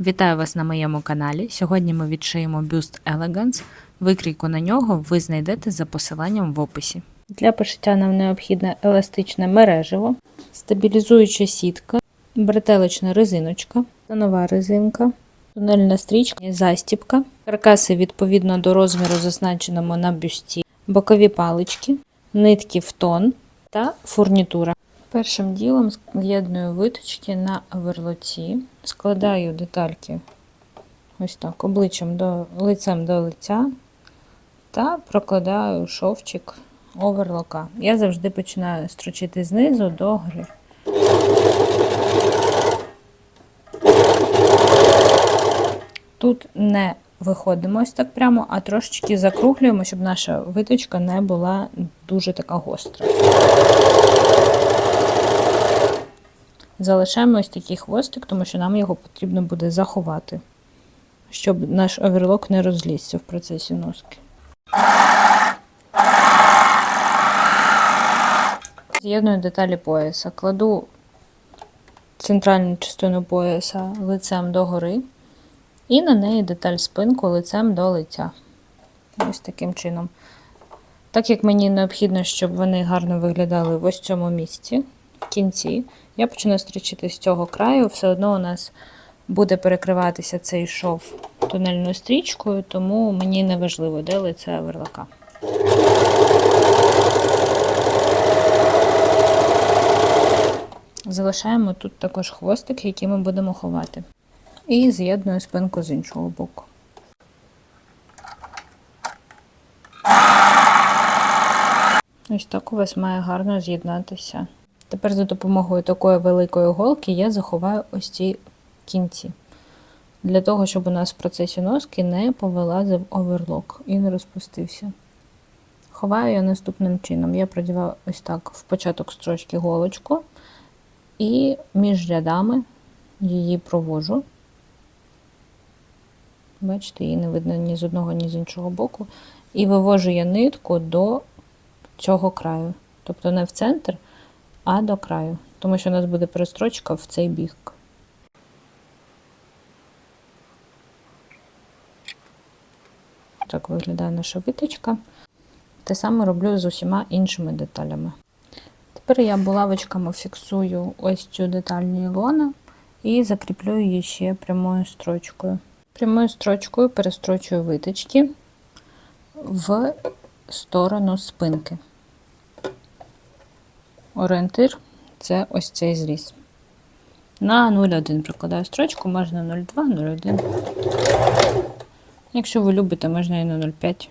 Вітаю вас на моєму каналі. Сьогодні ми відшиємо бюст Elegance. Викрійку на нього ви знайдете за посиланням в описі. Для пошиття нам необхідне еластичне мережево, стабілізуюча сітка, бретелечна резиночка, нова резинка, тунельна стрічка, застіпка, каркаси відповідно до розміру, зазначеному на бюсті, бокові палички, нитки в тон та фурнітура. Першим ділом з'єдную виточки на оверлоці, складаю детальки ось так, обличчям до лицем до лиця та прокладаю шовчик оверлока. Я завжди починаю строчити знизу до гри. Тут не виходимо ось так прямо, а трошечки закруглюємо, щоб наша виточка не була дуже така гостра. Залишаємо ось такий хвостик, тому що нам його потрібно буде заховати, щоб наш оверлок не розлізся в процесі носки. З'єдную деталі пояса. Кладу центральну частину пояса лицем догори і на неї деталь спинку лицем до лиця. Ось таким чином. Так як мені необхідно, щоб вони гарно виглядали в ось цьому місці, в кінці, я почну стрічити з цього краю, все одно у нас буде перекриватися цей шов тунельною стрічкою, тому мені не важливо, де лице верлака. Залишаємо тут також хвостик, який ми будемо ховати. І з'єдную спинку з іншого боку. Ось так у вас має гарно з'єднатися. Тепер за допомогою такої великої голки я заховаю ось ці кінці. Для того, щоб у нас в процесі носки не повилазив оверлок і не розпустився. Ховаю я наступним чином. Я продіваю ось так в початок строчки голочку і між рядами її провожу. Бачите, її не видно ні з одного, ні з іншого боку. І вивожу я нитку до цього краю. Тобто не в центр, а до краю. Тому що у нас буде перестрочка в цей бік. Так виглядає наша виточка. Те саме роблю з усіма іншими деталями. Тепер я булавочками фіксую ось цю деталь нейлона і закріплю її ще прямою строчкою. Прямою строчкою перестрочую виточки в сторону спинки. Орієнтир це ось цей зріз. На 0,1 прикладаю строчку, можна 0,2, 0,1. Якщо ви любите, можна і на 0,5.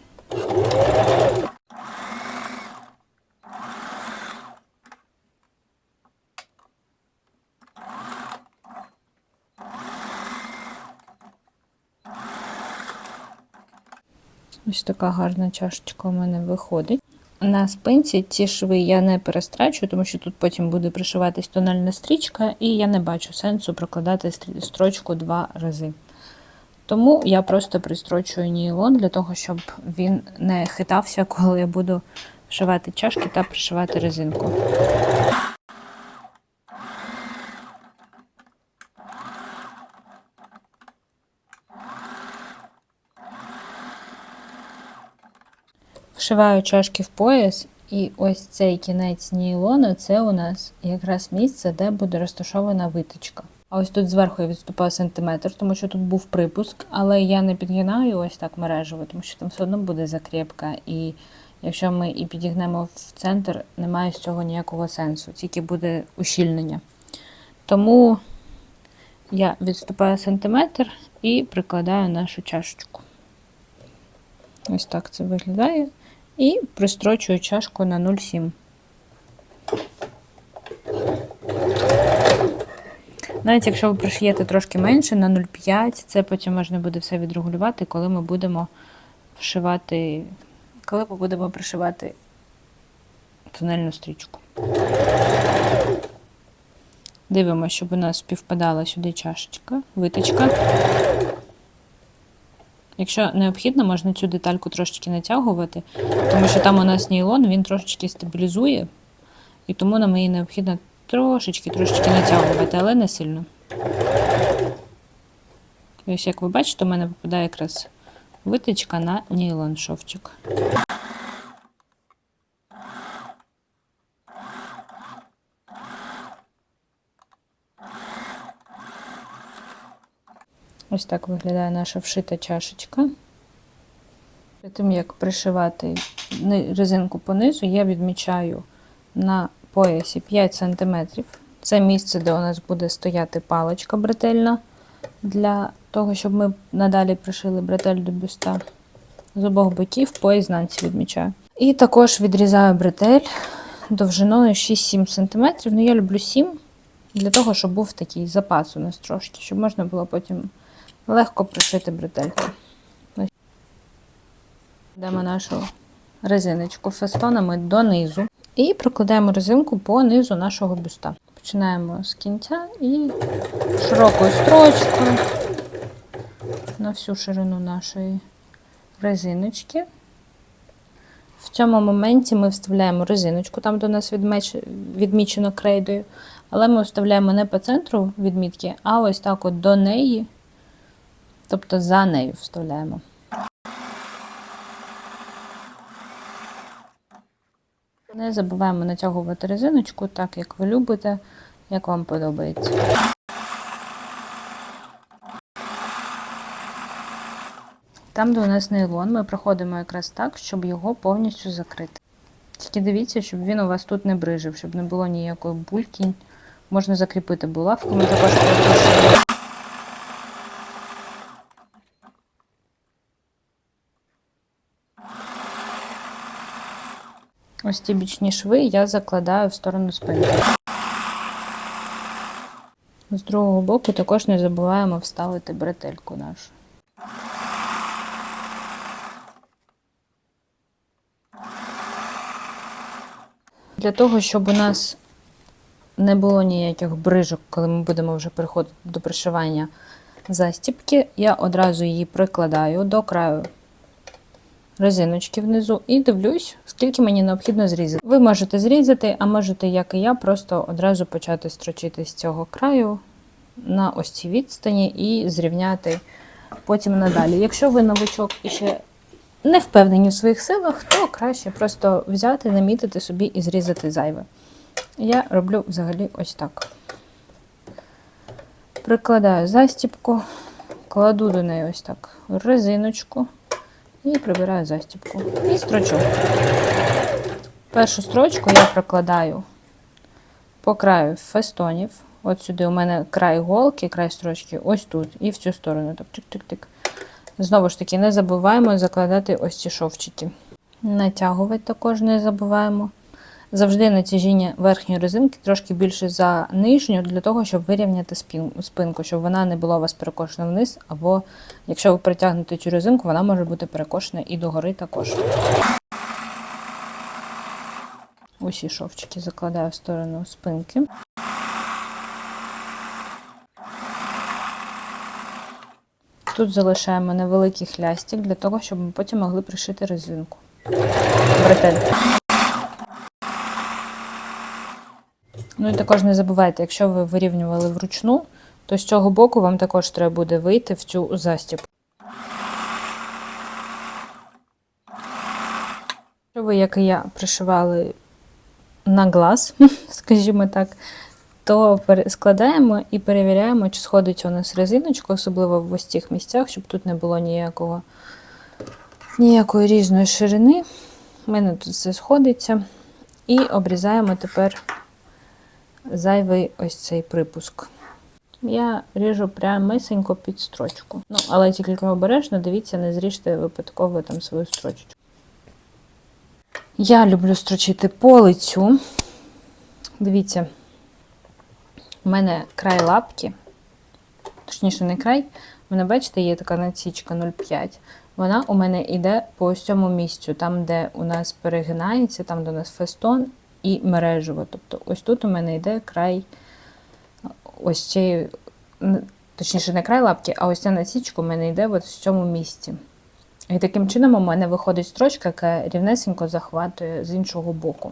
Ось така гарна чашечка у мене виходить. На спинці ці шви я не перестрачу, тому що тут потім буде пришиватись тональна стрічка, і я не бачу сенсу прокладати строчку два рази. Тому я просто пристрочую нійлон для того, щоб він не хитався, коли я буду вшивати чашки та пришивати резинку. Вшиваю чашки в пояс, і ось цей кінець нейлону це у нас якраз місце, де буде розташована виточка. А ось тут зверху я відступаю сантиметр, тому що тут був припуск, але я не підгинаю ось так мережево, тому що там все одно буде закріпка. І якщо ми і підігнемо в центр, немає з цього ніякого сенсу, тільки буде ущільнення. Тому я відступаю сантиметр і прикладаю нашу чашечку. Ось так це виглядає. І пристрочую чашку на 0,7. Навіть якщо ви пришиєте трошки менше на 0,5, це потім можна буде все відрегулювати, коли ми будемо вшивати, коли ми будемо пришивати тунельну стрічку. Дивимося, щоб у нас співпадала сюди чашечка, виточка. Якщо необхідно, можна цю детальку трошечки натягувати, тому що там у нас нейлон, він трошечки стабілізує, і тому нам її необхідно трошечки трошечки натягувати, але не сильно. Ось як ви бачите, у мене випадає якраз витичка на нейлон шовчик. Ось так виглядає наша вшита чашечка. Перед тим, як пришивати резинку по низу, я відмічаю на поясі 5 см. Це місце, де у нас буде стояти паличка бретельна для того, щоб ми надалі пришили бретель до бюста. З обох боків по ізнанці відмічаю. І також відрізаю бретель довжиною 6-7 см. Ну, я люблю 7 для того, щоб був такий запас у нас трошки, щоб можна було потім легко пришити бретельку. Йдемо нашу резиночку фестонами донизу і прокладаємо резинку по низу нашого бюста. Починаємо з кінця і широкою строчкою на всю ширину нашої резиночки. В цьому моменті ми вставляємо резиночку, там у нас відмеч- відмічено крейдою, але ми вставляємо не по центру відмітки, а ось так от до неї, тобто за нею вставляємо. Не забуваємо натягувати резиночку так, як ви любите, як вам подобається. Там, де у нас нейлон, ми проходимо якраз так, щоб його повністю закрити. Тільки дивіться, щоб він у вас тут не брижив, щоб не було ніякої бульки. Можна закріпити булавками також. Ось ці бічні шви я закладаю в сторону спинки. З другого боку також не забуваємо вставити бретельку нашу. Для того, щоб у нас не було ніяких брижок, коли ми будемо вже переходити до пришивання застіпки, я одразу її прикладаю до краю резиночки внизу і дивлюсь, скільки мені необхідно зрізати. Ви можете зрізати, а можете, як і я, просто одразу почати строчити з цього краю на ось цій відстані і зрівняти потім надалі. Якщо ви новичок і ще не впевнені в своїх силах, то краще просто взяти, намітити собі і зрізати зайве. Я роблю взагалі ось так. Прикладаю застіпку, кладу до неї ось так резиночку і прибираю застіпку. І строчок. Першу строчку я прокладаю по краю фестонів. От сюди у мене край голки, край строчки, ось тут, і в цю сторону. Так, тик-тик-тик. Знову ж таки, не забуваємо закладати ось ці шовчики. Натягувати також не забуваємо. Завжди натяжіння верхньої резинки трошки більше за нижню, для того, щоб вирівняти спинку, щоб вона не була у вас перекошена вниз, або якщо ви притягнете цю резинку, вона може бути перекошена і догори також. Усі шовчики закладаю в сторону спинки. Тут залишаємо невеликий хлястик для того, щоб ми потім могли пришити резинку. Бретель. Ну і також не забувайте, якщо ви вирівнювали вручну, то з цього боку вам також треба буде вийти в цю застібку. Якщо ви, як і я, пришивали на глаз, скажімо так, то складаємо і перевіряємо, чи сходить у нас резиночка, особливо в ось цих місцях, щоб тут не було ніякого, ніякої різної ширини. У мене тут все сходиться. І обрізаємо тепер зайвий ось цей припуск. Я ріжу прямисенько під строчку. Ну, але тільки обережно, дивіться, не зріжте випадково там свою строчечку. Я люблю строчити по лицю. Дивіться, у мене край лапки, точніше, не край. У мене, бачите, є така насічка 0,5. Вона у мене йде по ось цьому місцю, там, де у нас перегинається, там, де у нас фестон і мережево. Тобто, ось тут у мене йде край ось цієї, точніше, не край лапки, а ось ця насічка у мене йде от в цьому місці. І таким чином у мене виходить строчка, яка рівнесенько захватує з іншого боку.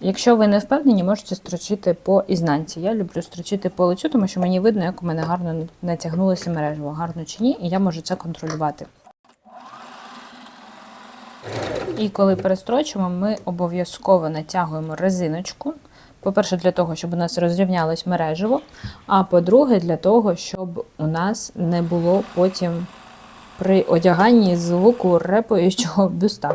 Якщо ви не впевнені, можете строчити по ізнанці. Я люблю строчити по лицю, тому що мені видно, як у мене гарно натягнулося мережево, гарно чи ні, і я можу це контролювати. І коли перестрочимо, ми обов'язково натягуємо резиночку. По-перше, для того, щоб у нас розрівнялось мережево, а по-друге, для того, щоб у нас не було потім при одяганні звуку репаючого бюста.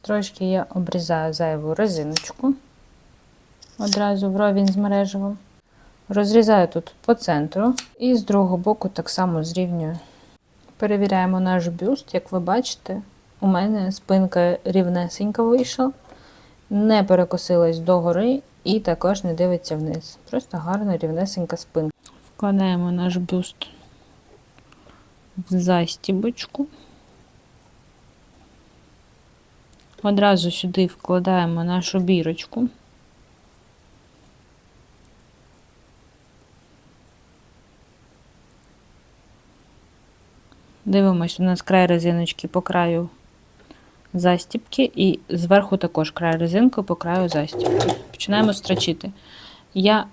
Трошки я обрізаю зайву резиночку одразу вровень з мережевим. Розрізаю тут по центру і з другого боку так само зрівнюю. Перевіряємо наш бюст, як ви бачите, у мене спинка рівнесенька вийшла, не перекосилась догори і також не дивиться вниз. Просто гарна рівнесенька спинка. Вкладаємо наш бюст в застібочку. Одразу сюди вкладаємо нашу бірочку. Дивимось, у нас край резиночки по краю застібки, і зверху також край резинки по краю застібки. Починаємо строчити. Я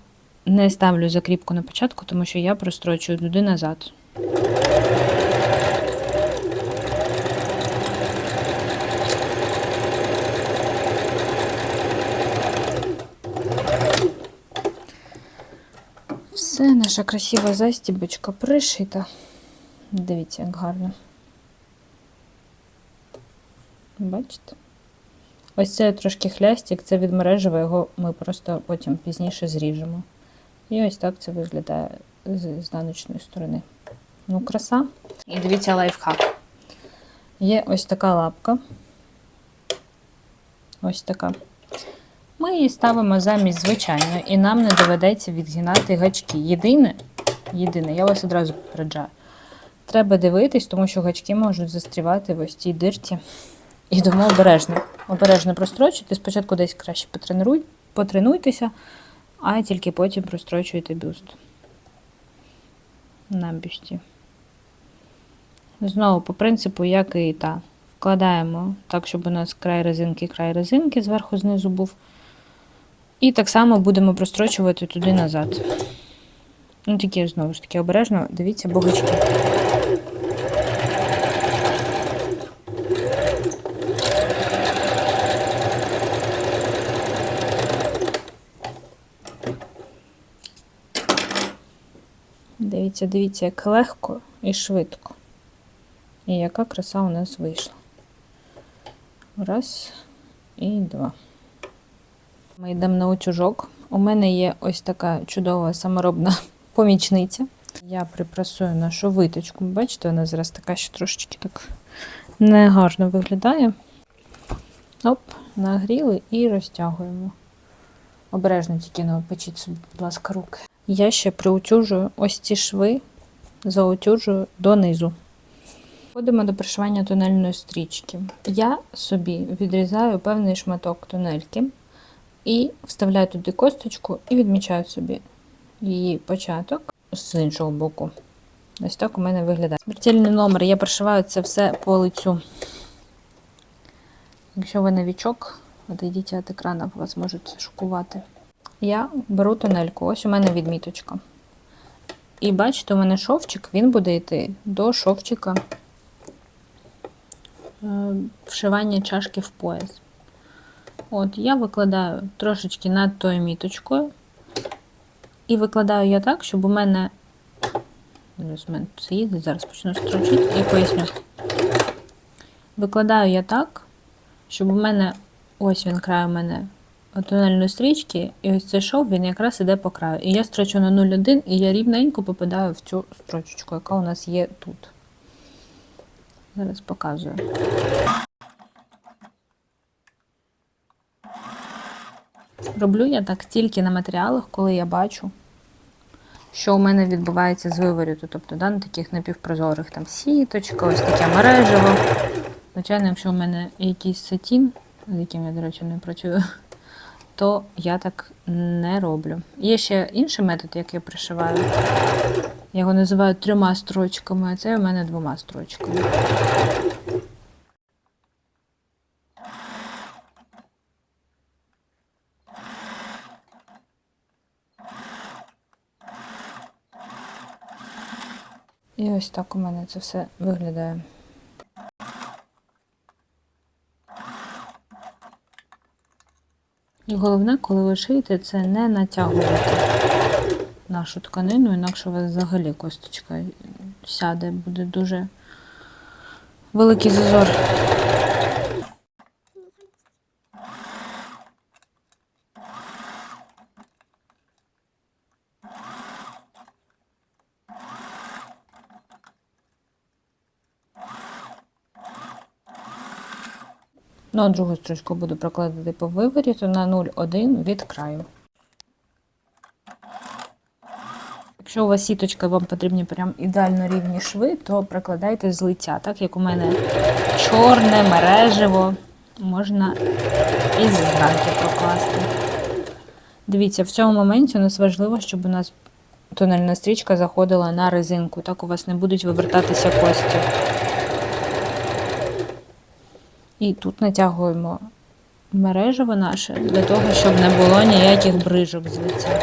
не ставлю закріпку на початку, тому що я прострочую туди назад. Все, наша красива застібочка пришита. Дивіться, як гарно. Бачите? Ось це трошки хлястик, це від мережева, його ми просто потім пізніше зріжемо. І ось так це виглядає з ізнаночної сторони. Ну, краса. І дивіться лайфхак. Є ось така лапка. Ось така. Ми її ставимо замість звичайної, і нам не доведеться відгинати гачки. Єдине, єдине, я вас одразу попереджаю. Треба дивитись, тому що гачки можуть застрівати в ось цій дирці. І тому обережно. Обережно прострочуйте. Спочатку десь краще потренуй, потренуйтеся, а тільки потім прострочуйте бюст. На бюсті. Знову, по принципу, як і та. Вкладаємо так, щоб у нас край резинки, край резинки зверху знизу був. І так само будемо прострочувати туди назад. Ну, тільки знову ж таки обережно, дивіться, богачки. Дивіться, дивіться, як легко і швидко. І яка краса у нас вийшла. Раз і два. Ми йдемо на утюжок. У мене є ось така чудова саморобна помічниця. Я припрасую нашу виточку. Бачите, вона зараз така ще трошечки так негарно виглядає. Оп, нагріли і розтягуємо. Обережно тільки не опечіть собі, будь ласка, руки. Я ще приутюжую ось ці шви, заутюжую донизу. Ходимо до пришивання тонельної стрічки. Я собі відрізаю певний шматок тонельки і вставляю туди косточку і відмічаю собі її початок з іншого боку. Ось так у мене виглядає. Смертельний номер. Я пришиваю це все по лицю. Якщо ви новічок, відійдіть від екрану, вас можуть шокувати. Я беру тонельку, ось у мене відміточка. І бачите, у мене шовчик, він буде йти до шовчика е, вшивання чашки в пояс. От, я викладаю трошечки над тою міточкою. І викладаю я так, щоб у мене. Зараз у мене все їде, зараз почну строчити і поясню. Викладаю я так, щоб у мене ось він край у мене тональної стрічки, і ось цей шов він якраз іде по краю. І я строчу на 0,1 і я рівненько попадаю в цю строчечку, яка у нас є тут. Зараз показую. Роблю я так тільки на матеріалах, коли я бачу, що у мене відбувається з виворіту, тобто да, на таких напівпрозорих там сіточка, ось таке мережево. Звичайно, якщо у мене якийсь сатін, з яким я, до речі, не працюю, то я так не роблю. Є ще інший метод, як я пришиваю. Я його називаю трьома строчками, а це у мене двома строчками. І ось так у мене це все виглядає. І головне, коли ви шиєте, це не натягувати нашу тканину, інакше у вас взагалі косточка сяде, буде дуже великий зазор. Ну, а другу строчку буду прокладати по виворіту на 0,1 від краю. Якщо у вас сіточка, вам потрібні прям ідеально рівні шви, то прокладайте з лиця. Так як у мене чорне, мережево, можна і зранки прокласти. Дивіться, в цьому моменті у нас важливо, щоб у нас тональна стрічка заходила на резинку. Так у вас не будуть вивертатися кості. І тут натягуємо мережево наше для того, щоб не було ніяких брижок з лиця,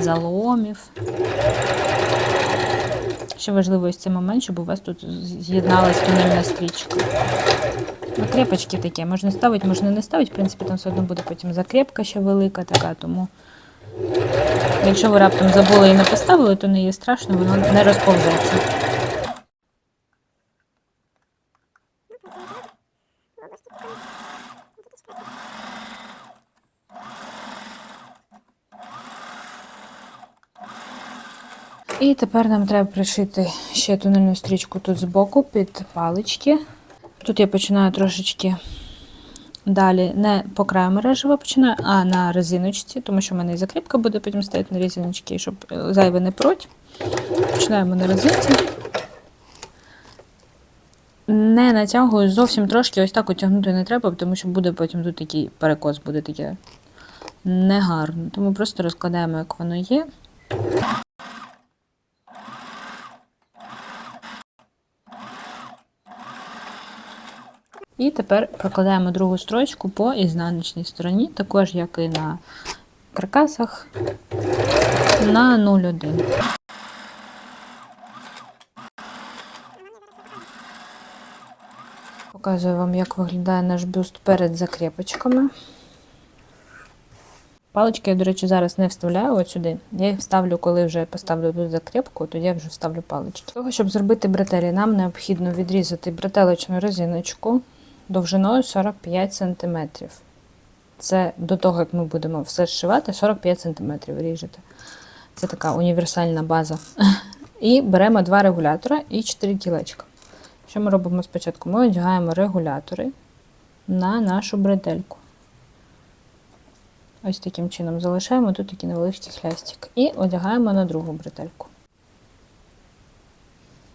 заломів. Ще важливо ось цей момент, щоб у вас тут з'єдналась тунельна стрічка. Закрепочки такі можна ставити, можна не ставити. В принципі, там все одно буде потім закрепка ще велика така, тому якщо ви раптом забули і не поставили, то не є страшно, воно не розповзеться. І тепер нам треба пришити ще тунельну стрічку тут збоку під палички. Тут я починаю трошечки далі не по краю мережева починаю, а на резиночці, тому що в мене і закріпка буде потім стояти на резиночці, щоб зайве не проть. Починаємо на резинці. Не натягую зовсім трошки, ось так отягнути не треба, тому що буде потім тут такий перекос, буде таке негарно. Тому просто розкладаємо, як воно є. І тепер прокладаємо другу строчку по ізнаночній стороні, також як і на каркасах на 0,1. Показую вам, як виглядає наш бюст перед закріпочками. Палички я, до речі, зараз не вставляю от сюди. Я їх вставлю, коли вже поставлю тут закріпку, тоді я вже вставлю палички. Для того, щоб зробити бретелі, нам необхідно відрізати бретелечну резиночку довжиною 45 см. Це до того, як ми будемо все зшивати, 45 см ріжете. Це така універсальна база. І беремо два регулятора і 4 кілечка. Що ми робимо спочатку? Ми одягаємо регулятори на нашу бретельку. Ось таким чином залишаємо тут такий невеличкий хлястик. І одягаємо на другу бретельку.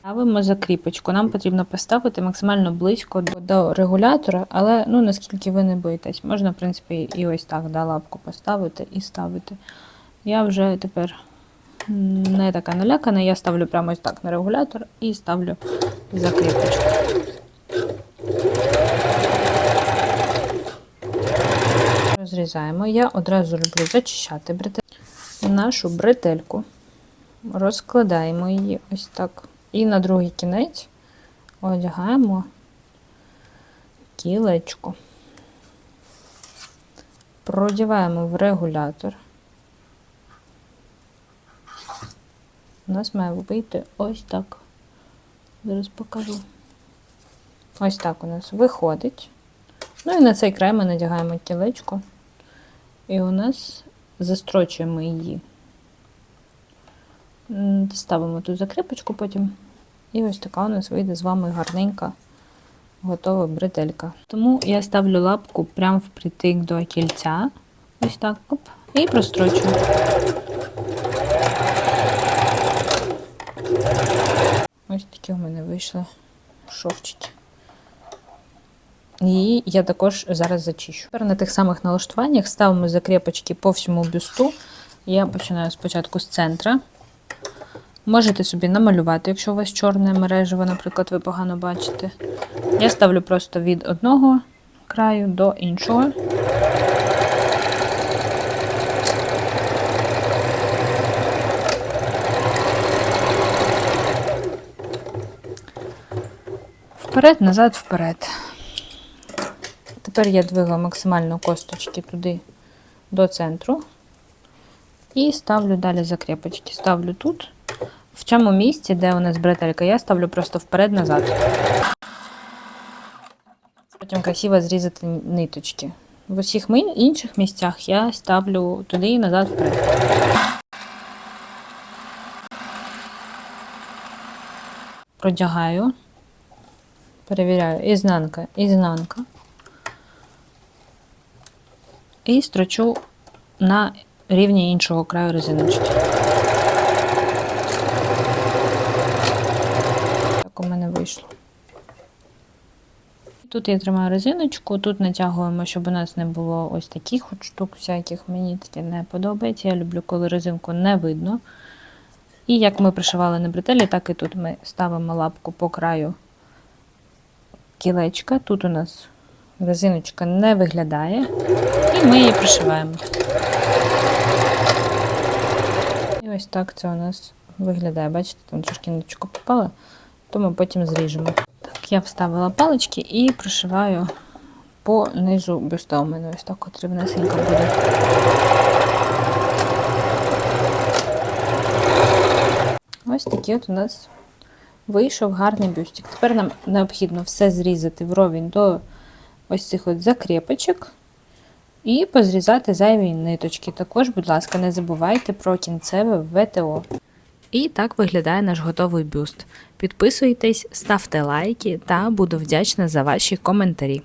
Ставимо закріпочку. Нам потрібно поставити максимально близько до регулятора, але ну, наскільки ви не боїтесь, можна, в принципі, і ось так да, лапку поставити і ставити. Я вже тепер не така налякана, я ставлю прямо ось так на регулятор і ставлю закріпочку. Розрізаємо. Я одразу люблю зачищати бретель. Нашу бретельку. Розкладаємо її ось так. І на другий кінець одягаємо кілечко. Продіваємо в регулятор. У нас має вийти ось так. Зараз покажу. Ось так у нас виходить. Ну і на цей край ми надягаємо кілечко. І у нас застрочуємо її. Ставимо тут закріпочку потім. І ось така у нас вийде з вами гарненька, готова бретелька. Тому я ставлю лапку прямо впритик до кільця. Ось так. Оп, і прострочую. Ось такі у мене вийшли шовчики. Її я також зараз зачищу. Тепер на тих самих налаштуваннях ставимо закріпочки по всьому бюсту. Я починаю спочатку з центра. Можете собі намалювати, якщо у вас чорне мережево, наприклад, ви погано бачите. Я ставлю просто від одного краю до іншого. Вперед, назад, вперед. Тепер я двигаю максимально косточки туди до центру. І ставлю далі закріпочки. Ставлю тут. В цьому місці, де у нас бретелька, я ставлю просто вперед-назад. Потім красиво зрізати ниточки. В усіх інших місцях я ставлю туди і назад вперед. Продягаю. Перевіряю ізнанка, ізнанка. І строчу на рівні іншого краю резиночки. Так у мене вийшло. Тут я тримаю резиночку, тут натягуємо, щоб у нас не було ось таких от штук всяких. Мені таке не подобається. Я люблю, коли резинку не видно. І як ми пришивали на бретелі, так і тут ми ставимо лапку по краю кілечка. Тут у нас резиночка не виглядає. І ми її пришиваємо. І ось так це у нас виглядає. Бачите, там трошки ниточка попала, то ми потім зріжемо. Я вставила палички і пришиваю по низу бюста. У ось так от рівнесенько буде. Ось такий от у нас вийшов гарний бюстик. Тепер нам необхідно все зрізати вровень до ось цих от закріпочок і позрізати зайві ниточки. Також, будь ласка, не забувайте про кінцеве ВТО. І так виглядає наш готовий бюст. Підписуйтесь, ставте лайки та буду вдячна за ваші коментарі.